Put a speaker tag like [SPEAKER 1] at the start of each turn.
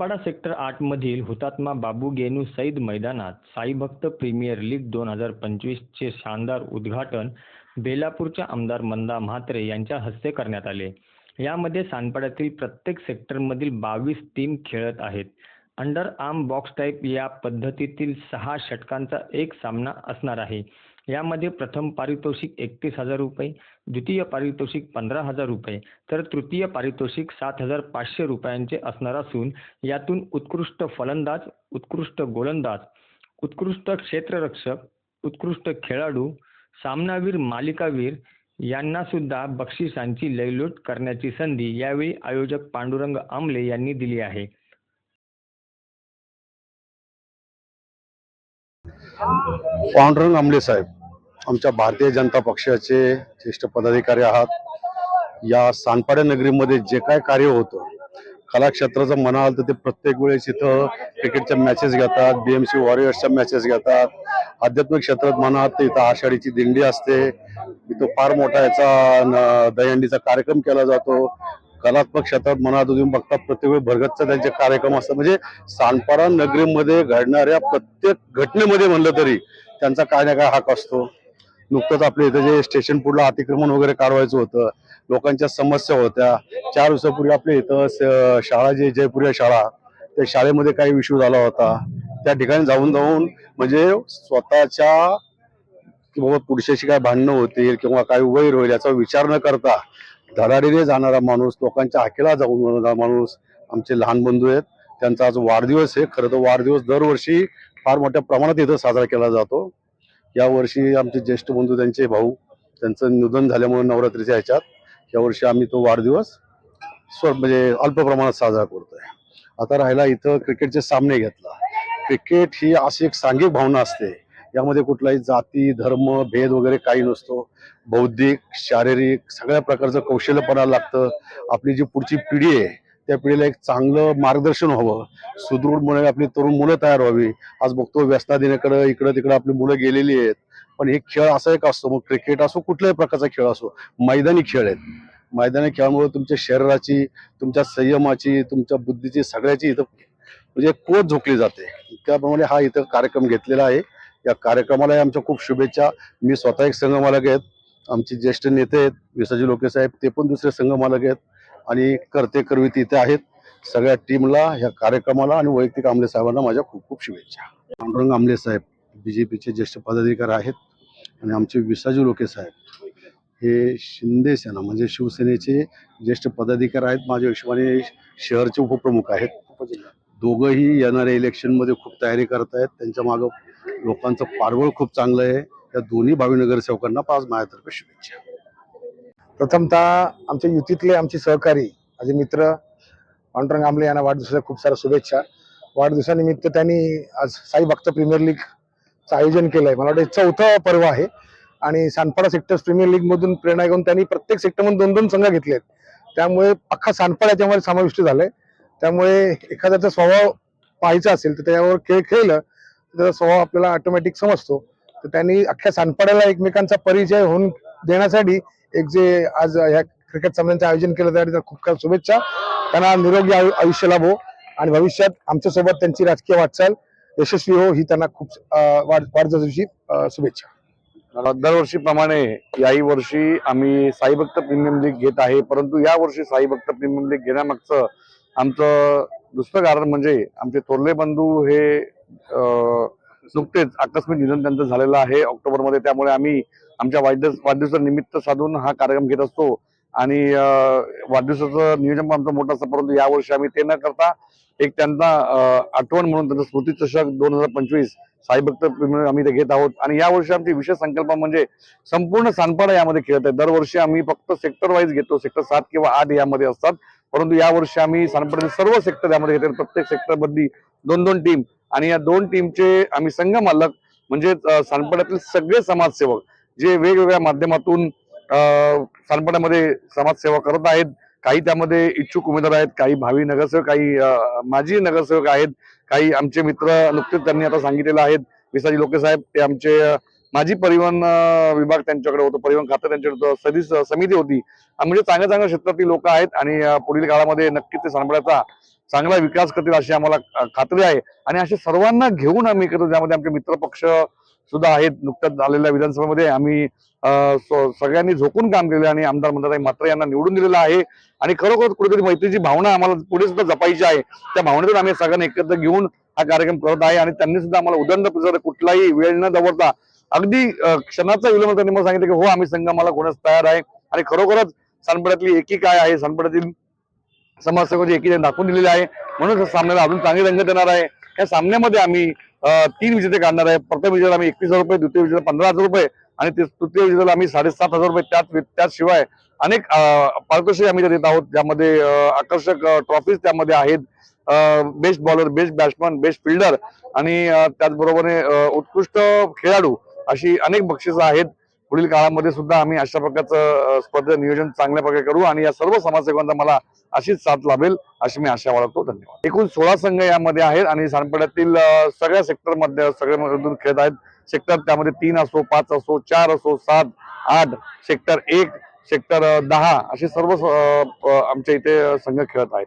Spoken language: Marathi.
[SPEAKER 1] सानपाडा सेक्टर आठमधील हुतात्मा बाबू गेनू सईद मैदानात साईभक्त प्रीमियर लीग दोन हजार पंचवीसचे शानदार उद्घाटन बेलापूरच्या आमदार मंदा म्हात्रे यांच्या हस्ते करण्यात आले. यामध्ये सानपाड्यातील प्रत्येक सेक्टरमधील बावीस टीम खेळत आहेत. अंडर आर्म बॉक्स टाईप या पद्धतीतील सहा षटकांचा एक सामना असणार आहे. यामध्ये प्रथम पारितोषिक एकतीस हजार रुपये द्वितीय पारितोषिक पंधरा हजार रुपये तर तृतीय पारितोषिक सात हजार पाचशे रुपयांचे असणार असून यातून उत्कृष्ट फलंदाज उत्कृष्ट गोलंदाज उत्कृष्ट क्षेत्ररक्षक उत्कृष्ट खेळाडू सामनावीर मालिकावीर यांना सुद्धा बक्षिसांची लयलूट करण्याची संधी यावेळी आयोजक पांडुरंग आमले यांनी दिली आहे.
[SPEAKER 2] पांडुरंग आमले साहेब आमच्या भारतीय जनता पक्षाचे ज्येष्ठ पदाधिकारी आहात. या सानपाड्या नगरीमध्ये जे काय कार्य होतं कला क्षेत्राचं म्हणाल तर ते प्रत्येक वेळेस इथं क्रिकेटच्या मॅचेस घेतात बीएमसी वॉरियर्सच्या मॅचेस घेतात. आध्यात्मिक क्षेत्रात म्हणाल तर इथं आषाढीची दिंडी असते. इथं फार मोठा याचा दहीहंडीचा कार्यक्रम केला जातो. कलात्मक क्षेत्रात मनात तुम्ही बघता प्रत्येक वेळी भरगतचा त्यांचे कार्यक्रम असतात. म्हणजे सानपाडा नगरीमध्ये घडणाऱ्या प्रत्येक घटनेमध्ये म्हणलं तरी त्यांचा काय ना काय हाक असतो. नुकतंच आपल्या इथं जे स्टेशन पुढला अतिक्रमण वगैरे काढवायचं होतं लोकांच्या समस्या होत्या. चार दिवसापूर्वी आपल्या इथं शाळा जे जयपूर शाळा त्या शाळेमध्ये काही इश्यू झाला होता. त्या ठिकाणी जाऊन जाऊन म्हणजे स्वतःच्या की बाबा पुढच्याशी काय भांडणं होतील किंवा काय वैर होईल याचा विचार न करता धडाडीने जाणारा माणूस लोकांच्या हाकेला जाऊन जाणारा माणूस आमचे लहान बंधू आहेत त्यांचा आज वाढदिवस आहे. खरं तर वाढदिवस दरवर्षी फार मोठ्या प्रमाणात इथं साजरा केला जातो. यावर्षी आमचे ज्येष्ठ बंधू त्यांचे भाऊ त्यांचं निधन झाल्यामुळे नवरात्रीच्या ह्याच्यात यावर्षी आम्ही तो वाढदिवस स्व म्हणजे अल्प प्रमाणात साजरा करतोय. आता राहिला इथं क्रिकेटचे सामने घेतला. क्रिकेट ही अशी एक सांघिक भावना असते. यामध्ये कुठलाही जाती धर्म भेद वगैरे काही नसतो. बौद्धिक शारीरिक सगळ्या प्रकारचं कौशल्य पडायला लागतं. आपली जी पुढची पिढी आहे त्या पिढीला एक चांगलं मार्गदर्शन व्हावं सुदृढ मुळे आपली तरुण मुलं तयार व्हावी. आज बघतो व्यस्ता देण्याकडे इकडं तिकडं आपली मुलं गेलेली आहेत. पण हे खेळ असा एक असतो मग क्रिकेट असो कुठल्याही प्रकारचा खेळ असो मैदानी खेळ आहेत. मैदानी खेळामुळे तुमच्या शरीराची तुमच्या संयमाची तुमच्या बुद्धीची सगळ्याची इथं म्हणजे कोच झोकली जाते. त्याप्रमाणे हा इथं कार्यक्रम घेतलेला आहे. या कार्यक्रमालाही आमच्या खूप शुभेच्छा. मी स्वतः एक संघमालक आहेत. आमचे ज्येष्ठ नेते आहेत विसाजी लोके साहेब ते पण दुसरे संघमालक आहेत. आणि करते कर्वी तिथे आहेत. सगळ्या टीमला ह्या कार्यक्रमाला आणि वैयक्तिक आमले साहेबांना माझ्या खूप खूप शुभेच्छा. पांडुरंग आमले साहेब बीजेपीचे ज्येष्ठ पदाधिकारी आहेत. आणि आमचे विसाजी लोके साहेब हे शिंदे सेना म्हणजे शिवसेनेचे ज्येष्ठ पदाधिकारी आहेत. माझ्या हिशोबाने शहरचे उपप्रमुख आहेत. दोघंही येणाऱ्या इलेक्शनमध्ये खूप तयारी करत आहेत त्यांच्या मागं लोकांचं पारवळ खूप चांगलं आहे. या दोन्ही भावी नगरसेवकांना पाच माझ्यातर्फे शुभेच्छा.
[SPEAKER 3] प्रथमतः आमच्या युतीतले आमचे सहकारी माझे मित्र पांडुरंग आमले यांना वाढदिवसाच्या खूप साऱ्या शुभेच्छा. वाढदिवसानिमित्त त्यांनी आज साई भक्त प्रीमियर लीगचं आयोजन केलं आहे मला वाटतं चौथा चौथं पर्व आहे. आणि सानपाडा सेक्टर्स प्रीमियर लीग मधून प्रेरणा घेऊन त्यांनी प्रत्येक सेक्टरमधून दोन दोन संघ घेतले त्यामुळे अख्खा सानपाडा याच्यामध्ये समाविष्ट झालाय. त्यामुळे एखाद्याचा स्वभाव पाहायचा असेल तर त्याच्यावर खेळ खेळलं तर त्याचा स्वभाव आपल्याला ऑटोमॅटिक समजतो. तर त्यांनी अख्ख्या सानपाड्याला एकमेकांचा परिचय होऊन देण्यासाठी एक जे आज ह्या क्रिकेट सामन्यांचं आयोजन केलं त्यासाठी खूप काही शुभेच्छा. त्यांना निरोगी आयु- आयुष्य लाभो आणि भविष्यात आमच्यासोबत त्यांची राजकीय वाटचाल यशस्वी हो ही त्यांना खूप वाढ शुभेच्छा.
[SPEAKER 4] दरवर्षीप्रमाणे याही वर्षी आम्ही साईभक्त प्रीमियम लीग घेत आहे परंतु या वर्षी साईभक्त प्रीमियम लीग घेण्यामागचं आमचं दुसरं कारण म्हणजे आमचे थोरले बंधू हे नुकतेच आकस्मिक निधन त्यांचं झालेलं आहे ऑक्टोबरमध्ये. त्यामुळे आम्ही आमच्या वाढदिवस वाढदिवसा निमित्त साधून हा कार्यक्रम घेत असतो. आणि वाढदिवसाचं नियोजन पण आमचं मोठं असतं. परंतु यावर्षी आम्ही ते न करता एक त्यांना आठवण म्हणून त्यांचं स्मृतीचषक दोन हजार पंचवीस साईभक्त प्रीमियर आम्ही ते घेत आहोत. आणि यावर्षी आमची विशेष संकल्पना म्हणजे संपूर्ण सानपाडा यामध्ये खेळत आहे. दरवर्षी आम्ही फक्त सेक्टर वाईज घेतो. सेक्टर सात किंवा आठ यामध्ये असतात. परंतु यावर्षी आम्ही सानपाड्यातील सर्व सेक्टर यामध्ये घेतले प्रत्येक सेक्टरमधली दोन दोन टीम आणि या दोन टीमचे आम्ही संघ मालक म्हणजे अं, सानपाड्यातील सगळे समाजसेवक जे वेगवेगळ्या माध्यमातून अं, सानपाड्यामध्ये समाजसेवा करत आहेत काही त्यामध्ये इच्छुक उमेदवार आहेत काही भावी नगरसेवक काही माजी नगरसेवक आहेत काही आमचे मित्र नुकतेच त्यांनी आता सांगितलेलं आहेत विसाजी लोके साहेब ते आमचे माझी परिवहन विभाग त्यांच्याकडे होतो परिवहन खातं त्यांच्याकडे होतं सदी समिती होती. म्हणजे चांगल्या चांगल्या क्षेत्रातली लोक आहेत आणि पुढील काळामध्ये नक्कीच ते सांभाळायचा चांगला विकास करतील अशी आम्हाला खात्री आहे. आणि असे सर्वांना घेऊन आम्ही करतो ज्यामध्ये आमचे मित्रपक्ष सुद्धा आहेत नुकत्याच झालेल्या विधानसभेमध्ये आम्ही सगळ्यांनी झोकून काम केले आणि आमदार मंदाताई मात्र यांना निवडून दिलेलं आहे. आणि खरोखर कुठेतरी मैत्रीची भावना आम्हाला पुढे सुद्धा जपायची आहे. त्या भावनेतून आम्ही सगळ्यांना एकत्र घेऊन हा कार्यक्रम करत आहे आणि त्यांनी सुद्धा आम्हाला उदंड कुठलाही वेळ न दवरता अगदी क्षणाचा विलंब त्यांनी मला सांगितलं की हो आम्ही संगमाला कोणास तयार आहे. आणि खरोखरच सानपड्यातली एकी काय आहे? सानपड्यातील समाजसेवाची एकी त्यांनी दाखवून दिलेली आहे. म्हणून सामन्याला अजून चांगली रंग देणार आहे. या सामन्यामध्ये आम्ही तीन विजेते काढणार आहे. प्रथम विजेला आम्ही एकवीस हजार रुपये द्वितीय विजेला पंधरा हजार रुपये आणि ते तृतीय विजेला आम्ही साडेसात हजार रुपये. त्याच त्याचशिवाय अनेक पारितोषिक आम्ही देत आहोत. ज्यामध्ये आकर्षक ट्रॉफीज त्यामध्ये आहेत. Best bowler best batsman best fielder आणि त्याचबरोबर उत्कृष्ट खेळाडू अशी अनेक बक्षिसं आहेत. पुढील काळामध्ये सुद्धा आम्ही अशा प्रकारचं स्पर्धेचं नियोजन चांगल्या प्रकारे करू आणि या सर्व समाजसेवकांचा मला अशीच साथ लाभेल अशी मी आशा बाळगतो. धन्यवाद. एकूण सोळा संघ यामध्ये आहेत आणि सानपड्यातील सगळ्या सेक्टरमध्ये मध्ये खेळत आहेत. सेक्टर त्यामध्ये तीन असो पाच असो चार असो सात आठ सेक्टर एक सेक्टर दहा असे सर्व आमच्या इथे संघ खेळत आहेत.